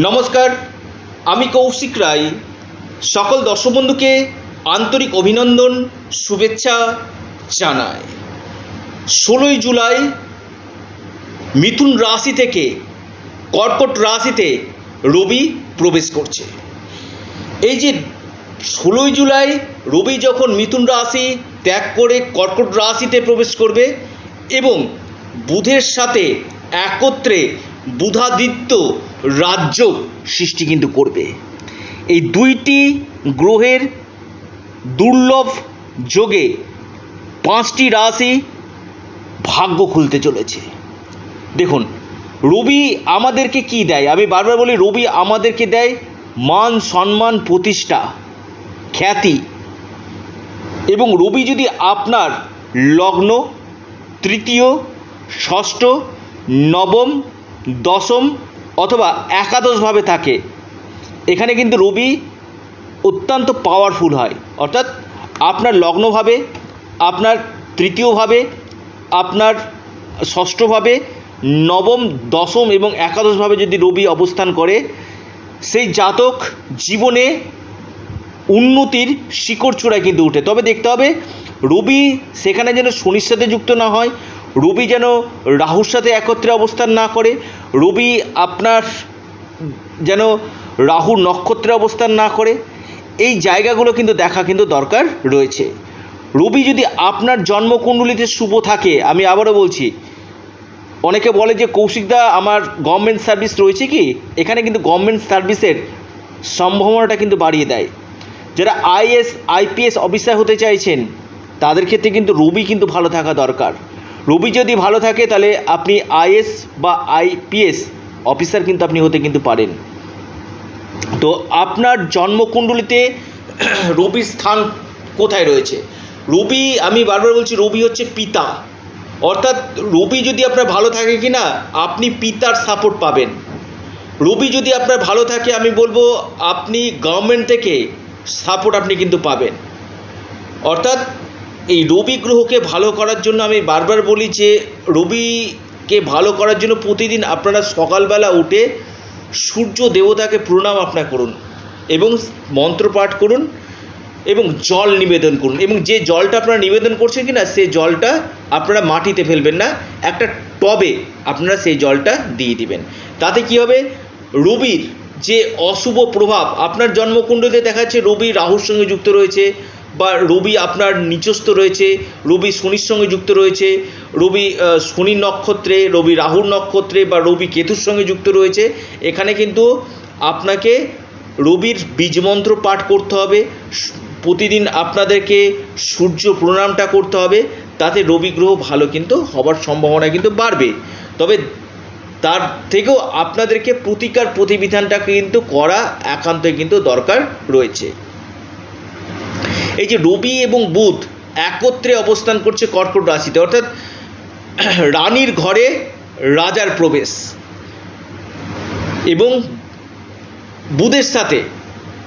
নমস্কার, আমি কৌশিক রায়। সকল দর্শক বন্ধুকে আন্তরিক অভিনন্দন, শুভেচ্ছা জানাই। ষোলোই জুলাই মিথুন রাশি থেকে কর্কট রাশিতে রবি প্রবেশ করছে। এই যে ষোলোই জুলাই রবি যখন মিথুন রাশি ত্যাগ করে কর্কট রাশিতে প্রবেশ করবে এবং বুধের সাথে একত্রে বুধাদিত্য রাজ্য সৃষ্টি কিন্তু করবে। এই দুইটি গ্রহের দুর্লভ যোগে পাঁচটি রাশি ভাগ্য খুলতে চলেছে। দেখুন, রবি আমাদেরকে কি দেয়? আমি বারবার বলি, রবি আমাদেরকে দেয় মান, সম্মান, প্রতিষ্ঠা, খ্যাতি। এবং রবি যদি আপনার লগ্ন, তৃতীয়, ষষ্ঠ, নবম দশম অথবা একাদশভাবে থাকে। এখানে কিন্তু রবি অত্যন্ত পাওয়ারফুল হয়। অর্থাৎ আপনার লগ্নভাবে, আপনার তৃতীয়ভাবে, আপনার ষষ্ঠভাবে, নবম, দশম এবং একাদশভাবে যদি রবি অবস্থান করে, সেই জাতক জীবনে উন্নতির শিকড় চূড়ায় কিন্তু উঠে। তবে দেখতে হবে, রবি সেখানে যেন শনির সাথে যুক্ত না হয় রবি যেন রাহুর সাথে একত্রে অবস্থান না করে, রবি আপনার যেন রাহু নক্ষত্রে অবস্থান না করে, এই জায়গাগুলো কিন্তু দেখা কিন্তু দরকার রয়েছে। রবি যদি আপনার জন্মকুণ্ডলিতে শুভ থাকে, আমি আবারও বলছি, অনেকে বলে যে কৌশিকদা আমার গভর্নমেন্ট সার্ভিস রয়েছে কি? এখানে কিন্তু গভর্নমেন্ট সার্ভিসের সম্ভাবনাটা কিন্তু বাড়িয়ে দেয়। যারা আইএস, আইপিএস অফিসার হতে চাইছেন, তাদের ক্ষেত্রে কিন্তু রবি কিন্তু ভালো থাকা দরকার। রবি যদি ভালো থাকে, তাহলে আপনি আইএস বা আইপিএস অফিসার কিন্তু আপনি হতে কিন্তু পারেন। তো আপনার জন্মকুণ্ডলিতে রবির স্থান কোথায় রয়েছে? রবি, আমি বারবার বলছি, রবি হচ্ছে পিতা। অর্থাৎ রবি যদি আপনার ভালো থাকে কি না আপনি পিতার সাপোর্ট পাবেন। রবি যদি আপনার ভালো থাকে, আমি বলব, আপনি গভর্নমেন্ট থেকে সাপোর্ট আপনি কিন্তু পাবেন। অর্থাৎ এই রবি গ্রহকে ভালো করার জন্য আমি বারবার বলি যে, রবিকে ভালো করার জন্য প্রতিদিন আপনারা সকালবেলা উঠে সূর্য দেবতাকে প্রণাম আপনার করুন এবং মন্ত্র পাঠ করুন এবং জল নিবেদন করুন। এবং যে জলটা আপনারা নিবেদন করছেন কি না সেই জলটা আপনারা মাটিতে ফেলবেন না, একটা টবে আপনারা সেই জলটা দিয়ে দিবেন। তাতে কি হবে? রবির যে অশুভ প্রভাব, আপনার জন্মকুণ্ডতে দেখা যাচ্ছে রবি রাহুর সঙ্গে যুক্ত রয়েছে বা রবি আপনার নিচস্থ রয়েছে, রবি শনির সঙ্গে যুক্ত রয়েছে, রবি শনির নক্ষত্রে, রবি রাহুর নক্ষত্রে বা রবি কেতুর সঙ্গে যুক্ত রয়েছে, এখানে কিন্তু আপনাকে রবির বীজমন্ত্র পাঠ করতে হবে প্রতিদিন আপনাদেরকে সূর্য প্রণামটা করতে হবে, তাতে রবি গ্রহ ভালো কিন্তু হবার সম্ভাবনা কিন্তু বাড়বে। তবে তার থেকেও আপনাদেরকে প্রতিকার প্রতিবিধানটা কিন্তু করা একান্তই কিন্তু দরকার রয়েছে। এই যে রবি এবং বুধ একত্রে অবস্থান করছে কর্কট রাশিতে, অর্থাৎ রানীর ঘরে রাজার প্রবেশ এবং বুধের সাথে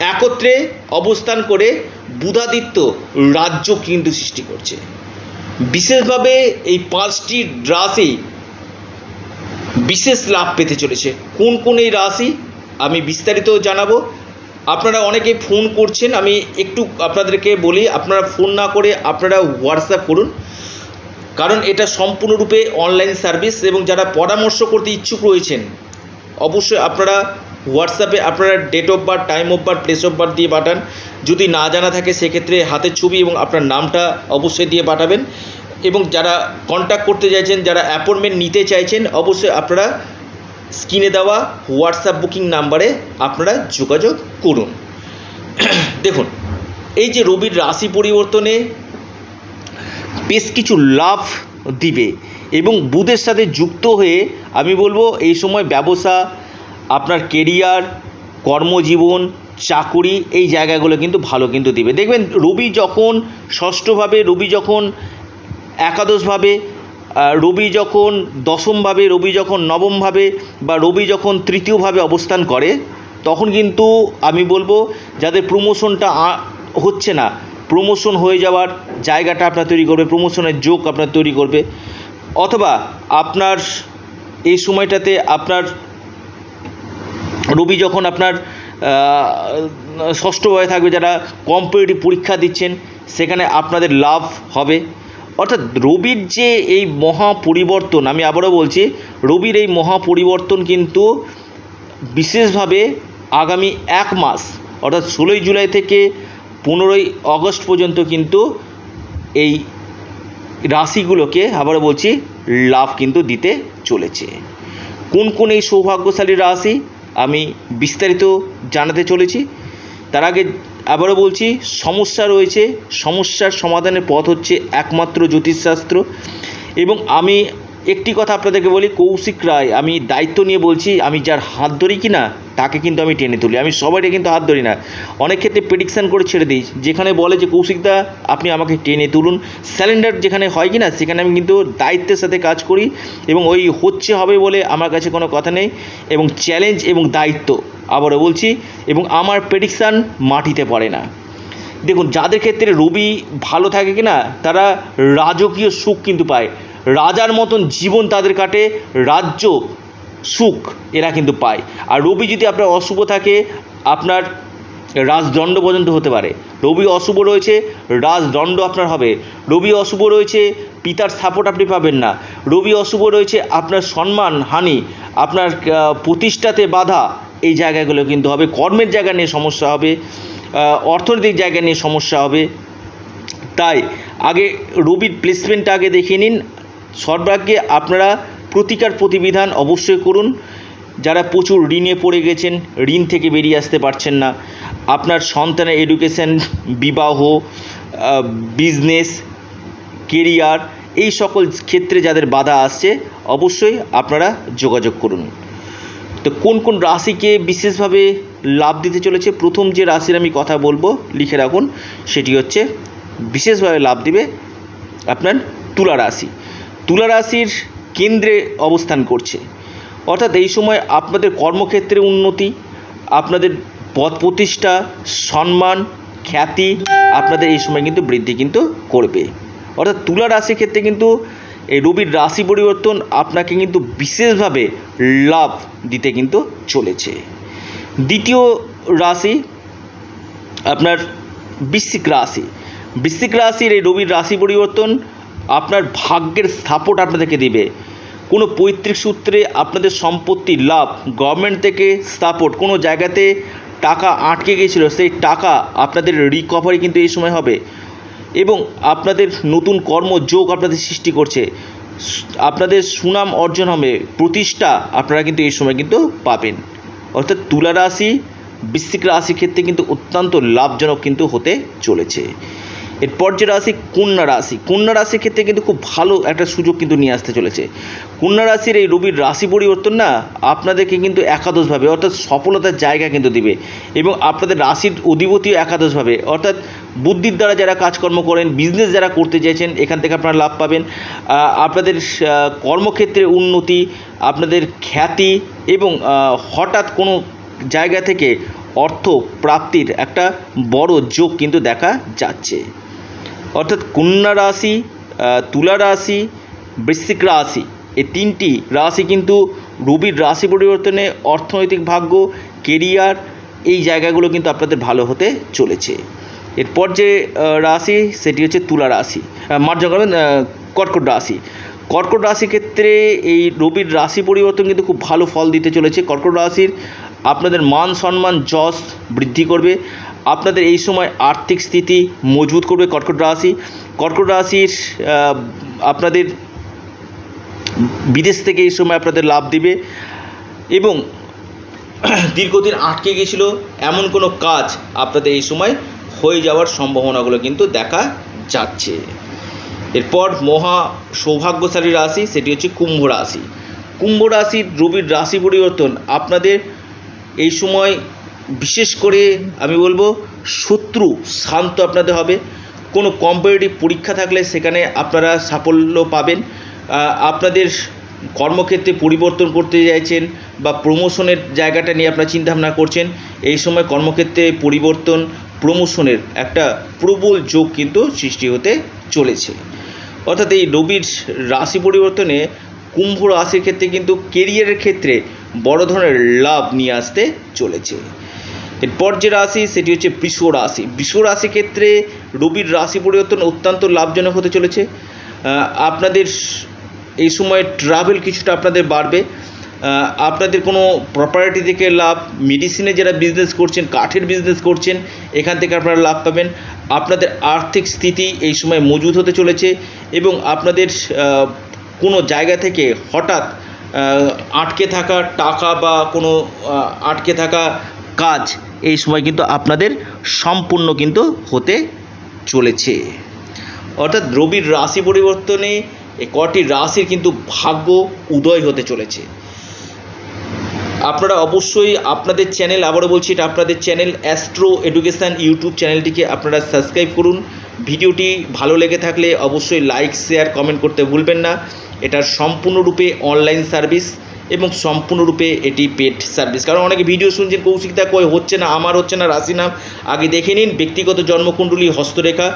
একত্রে অবস্থান করে বুধাদিত্য রাজ্য কিন্তু সৃষ্টি করছে। বিশেষভাবে এই পাঁচটি রাশি বিশেষ লাভ পেতে চলেছে। কোন কোন এই রাশি আমি বিস্তারিত জানাব। আপনারা অনেকে ফোন করছেন, আমি একটু আপনাদেরকে বলি, আপনারা ফোন না করে আপনারা হোয়াটসঅ্যাপ করুন। কারণ এটা সম্পূর্ণরূপে অনলাইন সার্ভিস এবং যারা পরামর্শ করতে ইচ্ছুক রয়েছেন, অবশ্যই আপনারা হোয়াটসঅ্যাপে আপনারা date of birth time of birth place of birth দিয়ে পাঠান। যদি না জানা থাকে, সেক্ষেত্রে হাতের ছবি এবং আপনার নামটা অবশ্যই দিয়ে পাঠাবেন। এবং যারা কন্ট্যাক্ট করতে চাইছেন, যারা অ্যাপয়েন্টমেন্ট নিতে চাইছেন, অবশ্যই আপনারা স্ক্রিনে দেওয়া হোয়াটসঅ্যাপ বুকিং নাম্বারে আপনারা যোগাযোগ করুন। দেখুন, এই যে রবির রাশি পরিবর্তনে বেশ কিছু লাভ দিবে এবং বুধের সাথে যুক্ত হয়ে আমি বলব এই সময় ব্যবসা, আপনার কেরিয়ার কর্মজীবন, চাকুরি এই জায়গাগুলো কিন্তু ভালো কিন্তু দিবে। দেখবেন রবি যখন ষষ্ঠভাবে, রবি যখন একাদশভাবে রবি যখন দশমভাবে, রবি যখন নবমভাবে বা রবি যখন তৃতীয়ভাবে অবস্থান করে, তখন কিন্তু আমি বলব যাদের প্রমোশনটা হচ্ছে না প্রমোশন হয়ে যাওয়ার জায়গাটা আপনার তৈরি করবে প্রমোশনের যোগ আপনার তৈরি করবে। অথবা আপনার এই সময়টাতে আপনার রবি যখন আপনার ষষ্ঠভাবে থাকবে, যারা কম্পিটিটিভ পরীক্ষা দিচ্ছেন, সেখানে আপনাদের লাভ হবে। অর্থাৎ রবির যে এই মহা পরিবর্তন আমি আবারও বলছি, রবির এই মহা পরিবর্তন কিন্তু বিশেষভাবে আগামী এক মাস, অর্থাৎ ষোলোই জুলাই থেকে পনেরোই আগস্ট পর্যন্ত কিন্তু এই রাশিগুলোকে, আবারও বলছি, লাভ কিন্তু দিতে চলেছে। কোন কোন এই সৌভাগ্যশালী রাশি, আমি বিস্তারিত জানাতে চলেছি। তার আগে আবারও বলছি, সমস্যা রয়েছে। সমস্যার সমাধানের পথ হচ্ছে একমাত্র জ্যোতিষশাস্ত্র। এবং আমি একটি কথা আপনাদেরকে বলি, কৌশিক রায়, আমি দায়িত্ব নিয়ে বলছি, আমি যার হাত ধরি কি না, তাকে কিন্তু আমি টেনে তুলি। আমি সবাইকে কিন্তু হাত ধরি না। অনেক ক্ষেত্রে প্রেডিকশান করে ছেড়ে দিই। যেখানে বলে যে কৌশিকদা আপনি আমাকে টেনে তুলুন। স্যালেন্ডার যেখানে হয় কি না, সেখানে আমি কিন্তু দায়িত্বের সাথে কাজ করি। এবং ওই হচ্ছে হবে বলে আমার কাছে কোনো কথা নেই। এবং চ্যালেঞ্জ এবং দায়িত্ব আবারও বলছি, এবং আমার প্রেডিকশান মাটিতে পড়ে না। দেখুন, যাদের ক্ষেত্রে রবি ভালো থাকে কি না তারা রাজকীয় সুখ কিন্তু পায়। রাজার মতন জীবন তাদের কাটে, রাজ্য সুখ এরা কিন্তু পায়। আর রবি যদি আপনার অশুভ থাকে, আপনার রাজদণ্ড পর্যন্ত হতে পারে। রবি অশুভ রয়েছে, রাজদণ্ড আপনার হবে। রবি অশুভ রয়েছে, পিতার সাপোর্ট আপনি পাবেন না। রবি অশুভ রয়েছে, আপনার সম্মান, হানি, আপনার প্রতিষ্ঠাতে বাধা। এই জায়গাগুলো কিন্তু হবে। কর্মের জায়গা নিয়ে সমস্যা হবে অর্থনৈতিক জায়গা নিয়ে সমস্যা হবে। তাই আগে রবির প্লেসমেন্টটা আগে দেখে নিন। সর্বাগ্যে আপনারা প্রতিকার প্রতিবিধান অবশ্যই করুন। যারা প্রচুর ঋণে পড়ে গেছেন, ঋণ থেকে বেরিয়ে আসতে পারছেন না। আপনার সন্তানের এডুকেশন বিবাহ বিজনেস কেরিয়ার এই সকল ক্ষেত্রে যাদের বাধা আসছে, অবশ্যই আপনারা যোগাযোগ করুন। তো কোন কোন রাশিকে বিশেষভাবে লাভ দিতে চলেছে? প্রথম যে রাশির আমি কথা বলব, লিখে রাখুন, সেটি হচ্ছে বিশেষভাবে লাভ দিবে আপনার তুলা রাশি। তুলা রাশির কেন্দ্রে অবস্থান করছে। অর্থাৎ এই সময় আপনাদের কর্মক্ষেত্রে উন্নতি, আপনাদের পদ প্রতিষ্ঠা, সম্মান, খ্যাতি আপনাদের এই সময় কিন্তু বৃদ্ধি কিন্তু করবে। অর্থাৎ তুলা রাশির ক্ষেত্রে কিন্তু এই রবির রাশি পরিবর্তন আপনাকে কিন্তু বিশেষভাবে লাভ দিতে কিন্তু চলেছে। দ্বিতীয় রাশি আপনার বৃশ্চিক রাশি। বৃশ্চিক রাশির এই রবির রাশি পরিবর্তন আপনার ভাগ্যের সাপোর্ট আপনাদেরকে দিবে। কোনো পৈতৃক সূত্রে আপনাদের সম্পত্তির লাভ গভর্নমেন্ট থেকে সাপোর্ট কোনো জায়গাতে টাকা আটকে গিয়েছিল, সেই টাকা আপনাদের রিকভারি কিন্তু এই সময় হবে। এবং আপনাদের নতুন কর্মযোগ আপনাদের সৃষ্টি করছে। আপনাদের সুনাম অর্জন হবে, প্রতিষ্ঠা আপনারা কিন্তু এই সময় কিন্তু পাবেন। অর্থাৎ তুলা রাশি, বৃশ্চিক রাশির ক্ষেত্রে কিন্তু অত্যন্ত লাভজনক কিন্তু হতে চলেছে। এরপর যে রাশি কন্যা রাশি, কন্যা রাশির ক্ষেত্রে কিন্তু খুব ভালো একটা সুযোগ কিন্তু নিয়ে আসতে চলেছে। কন্যা রাশির এই রবির রাশি পরিবর্তন না আপনাদেরকে কিন্তু একাদশভাবে অর্থাৎ সফলতার জায়গা কিন্তু দিবে এবং আপনাদের রাশির অধিপতিও একাদশভাবে। অর্থাৎ বুদ্ধির দ্বারা যারা কাজকর্ম করেন বিজনেস যারা করতে চাইছেন, এখান থেকে আপনারা লাভ পাবেন। আপনাদের কর্মক্ষেত্রে উন্নতি, আপনাদের খ্যাতি এবং হঠাৎ কোনো জায়গা থেকে অর্থ প্রাপ্তির একটা বড় যোগ কিন্তু দেখা যাচ্ছে। অর্থাৎ কন্যা রাশি তুলা রাশি, বৃশ্চিক রাশি, এই তিনটি রাশি কিন্তু রবির রাশি পরিবর্তনে অর্থনৈতিক ভাগ্য কেরিয়ার এই জায়গাগুলো কিন্তু আপনাদের ভালো হতে চলেছে। এরপর যে রাশি, সেটি হচ্ছে তুলা রাশি। মার্জন করবেন কর্কট রাশি। কর্কট রাশির ক্ষেত্রে এই রবির রাশি পরিবর্তন কিন্তু খুব ভালো ফল দিতে চলেছে। কর্কট রাশির আপনাদের মান সম্মান যশ বৃদ্ধি করবে। আপনাদের এই সময় আর্থিক স্থিতি মজবুত করবে কর্কট রাশি। কর্কট রাশির আপনাদের বিদেশ থেকে এই সময় আপনাদের লাভ দিবে এবং দীর্ঘদিন আটকে গিয়েছিল, এমন কোনো কাজ আপনাদের এই সময় হয়ে যাওয়ার সম্ভাবনাগুলো কিন্তু দেখা যাচ্ছে। এরপর মহা সৌভাগ্যশালী রাশি, সেটি হচ্ছে কুম্ভ রাশি। কুম্ভ রাশির রবির রাশি পরিবর্তন, আপনাদের এই সময় বিশেষ করে আমি বলব শত্রু, শান্ত আপনাদের হবে। কোনো কম্পিটিটিভ পরীক্ষা থাকলে সেখানে আপনারা সাফল্য পাবেন। আপনাদের কর্মক্ষেত্রে পরিবর্তন করতে চাইছেন বা প্রমোশনের জায়গাটা নিয়ে আপনারা চিন্তাভাবনা করছেন, এই সময় কর্মক্ষেত্রে পরিবর্তন প্রমোশনের একটা প্রবল যোগ কিন্তু সৃষ্টি হতে চলেছে। অর্থাৎ এই রবির রাশি পরিবর্তনে কুম্ভ রাশির ক্ষেত্রে কিন্তু কেরিয়ারের ক্ষেত্রে বড় ধরনের লাভ নিয়ে আসতে চলেছে। এরপর যে রাশি, সেটি হচ্ছে বৃষ রাশি। বৃষ রাশি ক্ষেত্রে রবির রাশি পরিবর্তন অত্যন্ত লাভজনক হতে চলেছে। আপনাদের এই সময় ট্রাভেল কিছুটা আপনাদের বাড়বে। আপনাদের কোনো প্রপার্টি থেকে লাভ মেডিসিনে যারা বিজনেস করছেন, কাঠের বিজনেস করছেন, এখান থেকে আপনারা লাভ পাবেন। আপনাদের আর্থিক স্থিতি এই সময় মজুদ হতে চলেছে এবং আপনাদের কোনো জায়গা থেকে হঠাৎ আটকে থাকা টাকা বা কোনো আটকে থাকা কাজ এই সময় কিন্তু আপনাদের সম্পূর্ণ কিন্তু হতে চলেছে। অর্থাৎ রবির রাশি পরিবর্তনে এই কটি রাশির কিন্তু ভাগ্য উদয় হতে চলেছে। আপনারা অবশ্যই আপনাদের চ্যানেল, আবারও বলছি এটা আপনাদের চ্যানেল অ্যাস্ট্রো এডুকেশান ইউটিউব চ্যানেলটিকে আপনারা সাবস্ক্রাইব করুন। ভিডিওটি ভালো লেগে থাকলে অবশ্যই লাইক, শেয়ার, কমেন্ট করতে ভুলবেন না। এটার সম্পূর্ণরূপে অনলাইন সার্ভিস। এবং সম্পূর্ণরূপে এটি পেড সার্ভিস কারণ অনেকে ভিডিও শুনছেন কৌশিকদা কই? হচ্ছে না, আমার হচ্ছে না, রাশি নাম। আগে দেখে নিন, ব্যক্তিগত জন্মকুণ্ডলী, হস্তরেখা,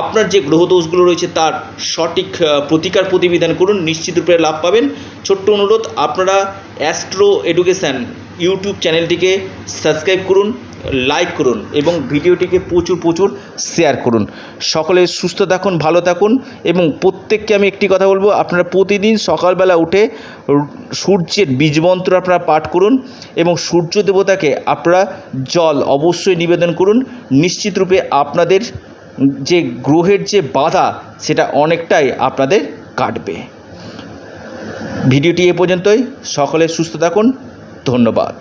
আপনার যে গ্রহদোষগুলো রয়েছে তার সঠিক প্রতিকার প্রতিবিধান করুন নিশ্চিতরূপে লাভ পাবেন। ছোট্ট অনুরোধ, আপনারা অ্যাস্ট্রো এডুকেশান ইউটিউব চ্যানেলটিকে সাবস্ক্রাইব করুন। লাইক করুন এবং ভিডিওটিকে প্রচুর প্রচুর শেয়ার করুন। সকলে সুস্থ থাকুন, ভালো থাকুন এবং প্রত্যেককে আমি একটি কথা বলব, আপনারা প্রতিদিন সকালবেলা উঠে সূর্যের বীজমন্ত্র আপনারা পাঠ করুন এবং সূর্য দেবতাকে আপনারা জল অবশ্যই নিবেদন করুন। নিশ্চিতরূপে আপনাদের যে গ্রহের যে বাধা, সেটা অনেকটাই আপনাদের কাটবে। ভিডিওটি এ পর্যন্তই, সকলে সুস্থ থাকুন, ধন্যবাদ।